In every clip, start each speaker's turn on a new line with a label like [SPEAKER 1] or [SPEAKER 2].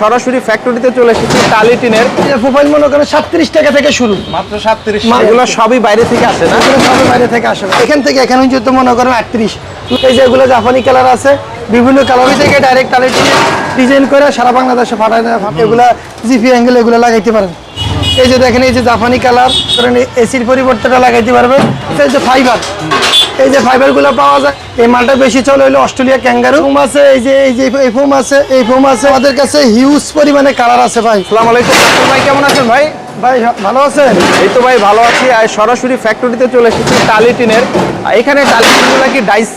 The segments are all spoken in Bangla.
[SPEAKER 1] সরাসরি ফ্যাক্টরিতে চলে এসেছি টালি টিনের।
[SPEAKER 2] প্রোফাইল মনে করেন সাতত্রিশ টাকা থেকে শুরু।
[SPEAKER 1] মাত্র সাতত্রিশ। এগুলো সবই বাইরে থেকে আসে না?
[SPEAKER 2] এগুলো সবই বাইরে থেকে আসে না। এখান থেকে এখানে পর্যন্ত মনে করেন আটত্রিশ। এই যে এগুলো জাপানি কালার আছে বিভিন্ন কালারই থেকে ডাইরেক্ট কালার ডিজাইন করে সারা বাংলাদেশে ফাটায় এগুলা জিপি অ্যাঙ্গেল এগুলো লাগাইতে পারেন। এই যে দেখেন এই যে জাপানি কালার করেন এসির পরিবর্তনটা লাগাইতে পারবে এই যে ফাইবার এই যে ফাইবারগুলো পাওয়া যায় এই মালটা বেশি চলে হলো অস্ট্রেলিয়া ক্যাঙ্গারু ফোম আছে এই যে এই যে এই ফোম আছে এই ফোম আছে। আমাদের কাছে হিউজ পরিমাণে কালার আছে ভাই।
[SPEAKER 1] আসসালামু আলাইকুম। ভাই কেমন আছেন ভাই?
[SPEAKER 2] ভাই ভালো আছেন?
[SPEAKER 1] এই তো ভাই ভালো আছি। আর সরাসরি ফ্যাক্টরিতে চলে এসেছি টালি টিনের। আর এখানে টালি টিনগুলো কি ডাইস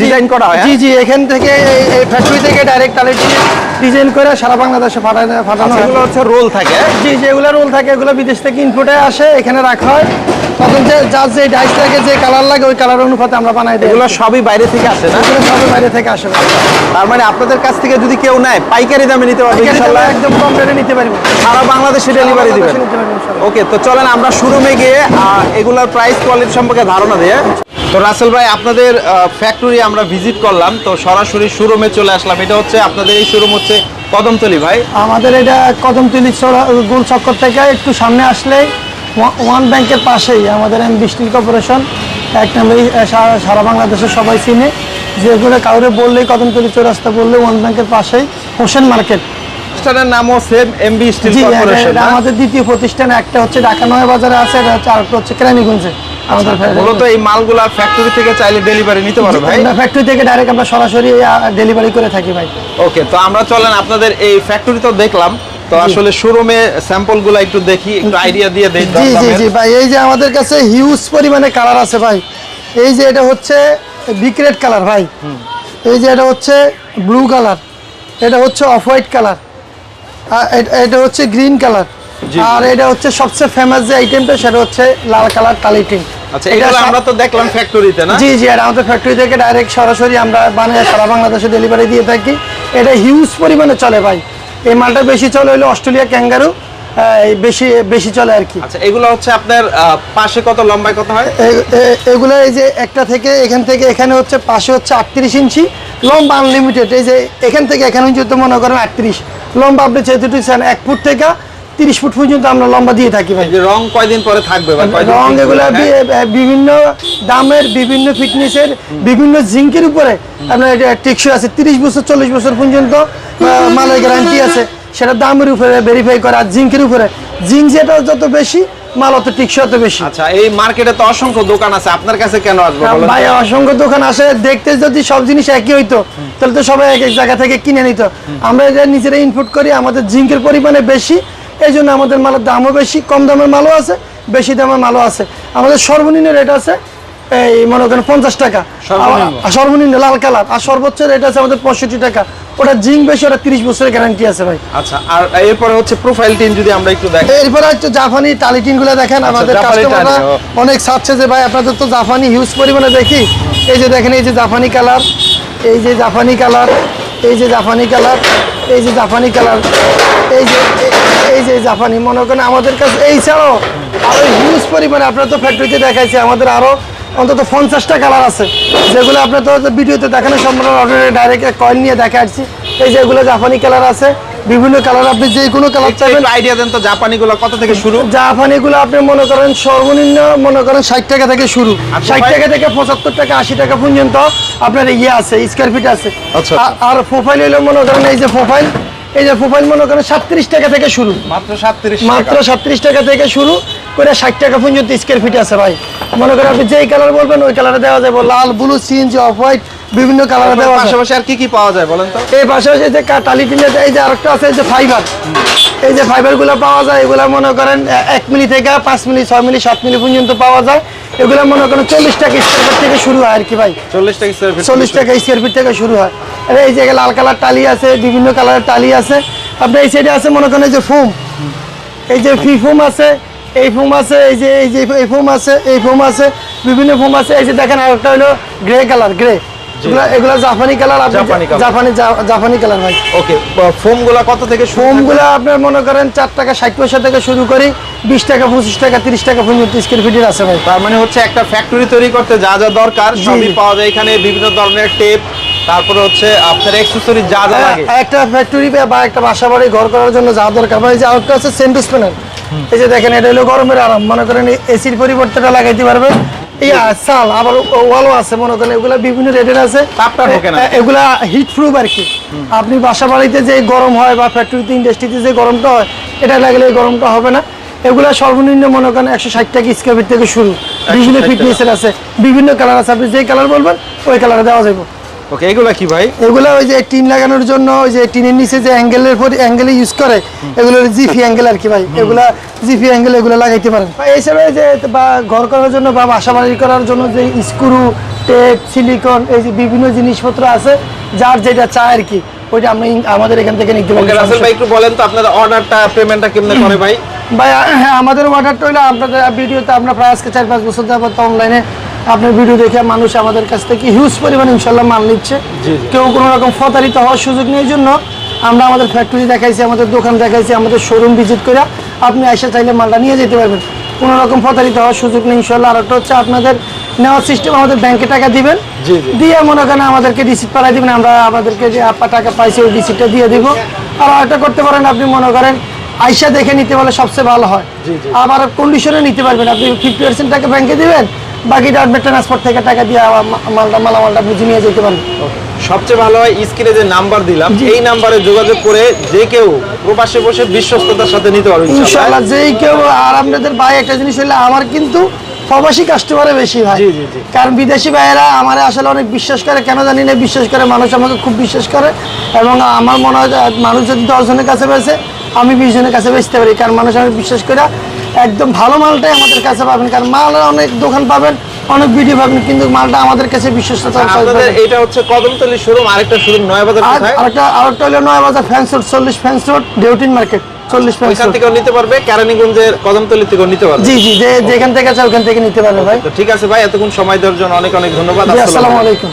[SPEAKER 1] ডিজাইন করা হয়
[SPEAKER 2] জি
[SPEAKER 1] হ্যাঁ?
[SPEAKER 2] জি এখান থেকে এই- ফ্যাক্টরি থেকে ডাইরেক্ট কালেক্ট ডিজাইন করে সারা বাংলাদেশে পাঠানো পাঠানো
[SPEAKER 1] আচ্ছা, এগুলো হচ্ছে রোল থাকে
[SPEAKER 2] জি যেগুলো রোল থাকে এগুলো বিদেশ থেকে ইনপুটে আসে এখানে রাখা হয়। তখন যে যার যে ডাইস লাগে যে কালার লাগে ওই কালার অনুপাতে আমরা বানাই দিই।
[SPEAKER 1] এগুলো সবই বাইরে থেকে আসে না?
[SPEAKER 2] এগুলো সবই বাইরে থেকে আসে
[SPEAKER 1] তার মানে আপনাদের কাছ থেকে যদি কেউ নেয় পাইকারি দামে নিতে পারবে
[SPEAKER 2] এখানে
[SPEAKER 1] ইনশাল্লাহ।
[SPEAKER 2] একদম কম রেটে নিতে পারব।
[SPEAKER 1] সারা বাংলাদেশে ডেলিভারি দিবেন।
[SPEAKER 2] নিতে
[SPEAKER 1] ওকে তো চলেন আমরা শোরুমে গিয়ে এগুলোর প্রাইস কোয়ালিটি সম্পর্কে ধারণা দিয়ে। তো রাসেল ভাই আপনাদের ফ্যাক্টরি আমরা ভিজিট করলাম তো সরাসরি শোরুমে চলে আসলাম। এটা হচ্ছে আপনাদের এই শোরুম হচ্ছে কদমতলি ভাই।
[SPEAKER 2] আমাদের এটা কদমতলি গোল চক্কর থেকে একটু সামনে আসলে ওয়ান ব্যাংকের পাশেই আমাদের এম স্টিল কর্পোরেশন এক নম্বরে সারা সারা বাংলাদেশের সবাই চিনে। যেগুলো কাউরে বললেই কদমতলি চৌরাস্তা বললে ওয়ান ব্যাংকের পাশেই হোসেন মার্কেট।
[SPEAKER 1] প্রতিষ্ঠানের নামও সেম এমবি স্টিল কর্পোরেশন
[SPEAKER 2] আমাদের দ্বিতীয় প্রতিষ্ঠান একটা হচ্ছে ঢাকা নয় বাজারে আছে আর আরেকটা হচ্ছে কেরানীগঞ্জে।
[SPEAKER 1] মূলত এই মালগুলা ফ্যাক্টরি থেকে চাইলে ডেলিভারি নিতে পারো ভাই?
[SPEAKER 2] ফ্যাক্টরি থেকে ডাইরেক্ট আমরা সরাসরি ডেলিভারি করে থাকি ভাই।
[SPEAKER 1] ওকে তো আমরা চলেন আপনাদের এই ফ্যাক্টরি তো দেখলাম। তো আসলে শোরুমে স্যাম্পলগুলা একটু দেখি একটু আইডিয়া দিয়ে দেই
[SPEAKER 2] জি জি জি ভাই এই যে আমাদের কাছে হিউজ পরিমাণে কালার আছে ভাই। এই যে এটা হচ্ছে বিক্রেট কালার ভাই। এই যে এটা হচ্ছে ব্লু কালার এটা হচ্ছে অফ হোয়াইট কালার এটা হচ্ছে গ্রিন কালার। আর এটা হচ্ছে সবচেয়ে ফেমাস যে আইটেমটা সেটা হচ্ছে লাল কালার টালিটিন
[SPEAKER 1] আচ্ছা এগুলো আমরা তো দেখলাম ফ্যাক্টরিতে না?
[SPEAKER 2] জি জি এটা আমাদের ফ্যাক্টরি থেকে ডাইরেক্ট সরাসরি আমরা বানিয়ে সারা বাংলাদেশে ডেলিভারি দিয়ে থাকি। এটা হিউজ পরিমাণে চলে ভাই। এই মালটা বেশি চলে হলো অস্ট্রেলিয়া ক্যাঙ্গারু। বেশি বেশি চলে আর কি।
[SPEAKER 1] আচ্ছা এগুলো হচ্ছে আপনার পাশে কত লম্বায় কত হয়?
[SPEAKER 2] এগুলো এই যে একটা থেকে এখান থেকে এখানে হচ্ছে পাশে হচ্ছে আটত্রিশ ইঞ্চি লম্বা আনলিমিটেড এই যে এখান থেকে এখানে পর্যন্ত মনে করেন আটত্রিশ লম্বা আপনি যেহেতু চান এক ফুট থেকে তিরিশ ফুট পর্যন্ত আমরা লম্বা দিয়ে থাকি ভাই।
[SPEAKER 1] রং কয়দিন পরে থাকবে
[SPEAKER 2] রং এগুলো
[SPEAKER 1] হ্যাঁ?
[SPEAKER 2] বিভিন্ন দামের বিভিন্ন ফিটনেসের বিভিন্ন জিঙ্কের উপরে। আপনার টেকসই আছে তিরিশ বছর চল্লিশ বছর পর্যন্ত মালের গ্যারান্টি আছে। সেটা দামের উপরে ভেরিফাই করা জিঙ্কের উপরে। জিঙ্ক যেটা যত বেশি মাল অত টিকসই অত বেশি।
[SPEAKER 1] আচ্ছা এই মার্কেটে তো অসংখ্য দোকান আছে আপনার কাছে কেন আসবে?
[SPEAKER 2] ভাই অসংখ্য দোকান আসে দেখতে যদি সব জিনিস একই হইতো তাহলে তো সবাই এক এক জায়গা থেকে কিনে নিত। আমরা এটা নিজেরা ইনপুট করি আমাদের জিঙ্কের পরিমাণে বেশি এই জন্য আমাদের মালের দামও বেশি কম দামের মালও আছে বেশি দামের মালও আছে। আমাদের সর্বনিম্ন রেট আছে এই মনে করেন পঞ্চাশ টাকা।
[SPEAKER 1] সর্বনিম্ন?
[SPEAKER 2] লাল কালার আর সর্বোচ্চ রেট আছে আমাদের পঁয়ষট্টি টাকা। ওটা জিঙ্ক বেশি ওটা তিরিশ বছরের গ্যারান্টি আছে ভাই।
[SPEAKER 1] আচ্ছা আর এরপরে হচ্ছে প্রোফাইল টিন যদি আমরা একটু দেখি।
[SPEAKER 2] এরপরে হচ্ছে জাপানি টালিটিনগুলো দেখেন আমাদের কাস্টমাররা অনেক চাচ্ছে যে ভাই আপনাদের তো জাপানি হিউজ পরিমাণে দেখি। এই যে দেখেন এই যে জাপানি কালার এই যে জাপানি কালার এই যে জাপানি কালার এই যে জাপানি কালার এই যে এই যে জাপানি মনে করেন আমাদের কাছে এই ছাড়াও আরও হিউজ পরিমাণে আপনার তো ফ্যাক্টরিতে দেখাইছে আমাদের আরও অন্তত পঞ্চাশটা কালার আছে। যেগুলো আপনার তো ভিডিওতে দেখানো সম্ভব ডাইরেক্ট কয়েল নিয়ে দেখাচ্ছি এই যে এগুলো জাপানি কালার আছে বিভিন্ন কালার আপনি যে কোনো কালার চাইবেন।
[SPEAKER 1] আইডিয়া দেন তো জাপানি গুলো কত থেকে শুরু?
[SPEAKER 2] জাপানি গুলো আপনি মনে করেন সর্বনিম্ন মনে করেন ষাট টাকা থেকে শুরু। ষাট টাকা থেকে পঁচাত্তর টাকা আশি টাকা পর্যন্ত আপনার ইয়ে আছে স্কোয়ার ফিট আছে।
[SPEAKER 1] আচ্ছা।
[SPEAKER 2] আর প্রোফাইল হলো মনে করেন এই যে প্রোফাইল এই যে প্রোফাইল মনে করেন সাতত্রিশ টাকা থেকে শুরু।
[SPEAKER 1] মাত্র সাতত্রিশ
[SPEAKER 2] মাত্র সাতত্রিশ টাকা থেকে শুরু। করে ষাট টাকা পর্যন্ত স্কোয়ার ফিট আছে ভাই। মনে করেন আপনি যেই কালার বলবেন ওই কালারে দেওয়া যাবে লাল ব্লু সিএনজি অফ হোয়াইট বিভিন্ন কালারে দেওয়া
[SPEAKER 1] পাশাপাশি আর কি কি পাওয়া যায় বলেন তো?
[SPEAKER 2] এই পাশাপাশি যে টালি টিনের এই যে আরেকটা আছে এই যে ফাইবার এই যে ফাইবারগুলো পাওয়া যায় এগুলো মনে করেন এক মিলি থেকে পাঁচ মিলি ছয় মিলি সাত মিলি পর্যন্ত পাওয়া যায়। এগুলো মনে করেন চল্লিশ টাকা স্কোয়ার ফিট থেকে শুরু হয় আর কি ভাই।
[SPEAKER 1] চল্লিশ টাকা স্কোয়ার ফিট
[SPEAKER 2] চল্লিশ টাকা স্কোয়ার ফিট থেকে শুরু হয়। আর এই যে লাল কালার টালি আছে বিভিন্ন কালারের টালি আছে। আপনার এই সাইডে আছে মনে করেন এই যে ফোম এই যে ফি ফোম আছে এই ফোম আছে এই যে এই যে এই ফোম আছে এই ফোম আছে বিভিন্ন ফোম আছে। এই যে দেখেন আরেকটা হলো গ্রে কালার গ্রে এগুলো জাপানি কালার
[SPEAKER 1] জাপানি
[SPEAKER 2] জাপানি কালার ভাই।
[SPEAKER 1] ওকে ফোমগুলা কত থেকে শুরু
[SPEAKER 2] ফোম আপনার মনে করেন চার টাকা ষাট পয়সা থেকে শুরু করি। বিশ টাকা পঁচিশ টাকা তিরিশ টাকা পর্যন্ত স্কোয়ার ফিটের আছে ভাই।
[SPEAKER 1] তার মানে হচ্ছে একটা ফ্যাক্টরি তৈরি করতে যা যা দরকার সবই পাওয়া যায় এখানে বিভিন্ন ধরনের টেপ তারপরে হচ্ছে আপনার অ্যাক্সেসরি যা যা লাগে।
[SPEAKER 2] হ্যাঁ, একটা ফ্যাক্টরি বা একটা বাসা বাড়ি ঘর করার জন্য যা দরকার হয় যে আরেকটা প্যানেল এই যে দেখেন এটা হলো গরমের আরাম। মনে করেন এসির পরিবর্তনটা লাগাইতে পারবে সাল আবার ওয়ালও আছে মনে করেন এগুলা বিভিন্ন রেটের আছে।
[SPEAKER 1] তাপটা ঢোকে না।
[SPEAKER 2] এ- এগুলা হিট প্রুফ আর কি। আপনি বাসা বাড়িতে যে গরম হয় বা ফ্যাক্টরিতে ইন্ডাস্ট্রিতে যে গরমটা হয় এটা লাগলে এই গরমটা হবে না। এগুলা সর্বনিম্ন মনে করেন একশো ষাট টাকা স্কোয়ার থেকে শুরু। বিভিন্ন
[SPEAKER 1] 160
[SPEAKER 2] ফিটনেসের আছে বিভিন্ন কালার আছে। আপনি যে কালার বলবেন ওই কালারে দেওয়া যাবে
[SPEAKER 1] ওকে এগুলা কি ভাই?
[SPEAKER 2] এগুলো ওই যে টিন লাগানোর জন্য ওই যে টিনের নিচে যে অ্যাঙ্গেলের পর অ্যাঙ্গেলে ইউজ করে এগুলো জিপি অ্যাঙ্গেল আর কি ভাই। এগুলা জিপি অ্যাঙ্গেল এগুলো লাগাইতে পারেন। যে বা ঘর করার জন্য বা বাসা বাড়ি করার জন্য যে স্ক্রু টেপ সিলিকন এই যে বিভিন্ন জিনিসপত্র আছে যার যেটা চায় আর কি ওইটা ইন- আমাদের এখান থেকে নিতে পারি।
[SPEAKER 1] রাসেল ভাই একটু বলেন তো আপনার অর্ডারটা পেমেন্টটা কেমনে করে ভাই?
[SPEAKER 2] ভাই হ্যাঁ আমাদের অর্ডারটা হলো আপনাদের ভিডিওতে আমরা প্রায় আজকে চার পাঁচ বছর যাবত অনলাইনে আপনার ভিডিও দেখে মানুষ আমাদের কাছ থেকে হিউজ পরিমাণে ইনশাল্লাহ মাল নিচ্ছে। কেউ কোনো রকম প্রতারিত হওয়ার সুযোগ নেই জন্য আমরা আমাদের ফ্যাক্টরি দেখাইছি আমাদের দোকান দেখাইছি আমাদের শোরুম ভিজিট করে আপনি আইসা চাইলে মালটা নিয়ে যেতে পারবেন। কোনো রকম প্রতারিত হওয়ার সুযোগ নেই ইনশাল্লাহ আর একটা হচ্ছে আপনাদের নেওয়ার সিস্টেম আমাদের ব্যাংকে টাকা দিবেন। দিয়ে মনে করেন আমাদেরকে রিসিপ্ট পাঠাই দিবেন আমরা আমাদেরকে যে আপা টাকা পাইছি ওই রিসিপ্টটা দিয়ে দিব। আর একটা করতে পারেন আপনি মনে করেন আইসা দেখে নিতে পারলে সবচেয়ে ভালো হয়। আবার কন্ডিশনে নিতে পারবেন। আপনি ফিফটি পার্সেন্ট টাকা ব্যাংকে দিবেন বাকিটা ট্রান্সপোর্ট থেকে টাকা দিয়ে মালটা মালামালটা বুঝে নিয়ে যেতে
[SPEAKER 1] সবচেয়ে ভালো হয় স্ক্রিনে যে নাম্বার দিলাম এই নাম্বারে যোগাযোগ করে যে কেউ প্রবাসে বসে বিশ্বস্ততার সাথে নিতে পারবে ইনশাআল্লাহ।
[SPEAKER 2] যেই কেউ আর আপনাদের ভাই একটা জিনিস হলে আমার কিন্তু প্রবাসী কাস্টমারে বেশি
[SPEAKER 1] জি।
[SPEAKER 2] কারণ বিদেশি ভাইয়েরা আমার আসলে অনেক বিশ্বাস করে কেন জানি না বিশ্বাস করে মানুষ আমাকে খুব বিশ্বাস করে। এবং আমার মনে হয় মানুষ যদি দশ জনের কাছে বেছে আমি বিশ জনের কাছে বেচতে পারি। কারণ মানুষ আমি বিশ্বাস করে একদম ভালো মালটাই আমাদের কাছে পাবেন কারণ মাল অনেক দোকান পাবেন অনেক ভিডিও পাবেন কিন্তু মালটা আমাদের কাছে বিশ্বস্ততা
[SPEAKER 1] এটা হচ্ছে কদমতলি শোরুম আরেকটা শোরুম নয়াবাজার কোথায়?
[SPEAKER 2] আরেকটা আরেকটা হলো ফ্যান্স রোড চল্লিশ ফ্যান্স রোড ডেউটিন মার্কেট চল্লিশ ফ্যান্স
[SPEAKER 1] ওইখান
[SPEAKER 2] রোড
[SPEAKER 1] থেকেও নিতে পারবে কেরানীগঞ্জের কদমতলি থেকেও নিতে পারবে।
[SPEAKER 2] জি জি যে যেখান থেকে আছে ওখান থেকে নিতে পারবে ভাই।
[SPEAKER 1] তো ঠিক আছে ভাই এতক্ষণ সময় দেওয়ার জন্য অনেক অনেক ধন্যবাদ আসসালামু।
[SPEAKER 2] আলাইকুম।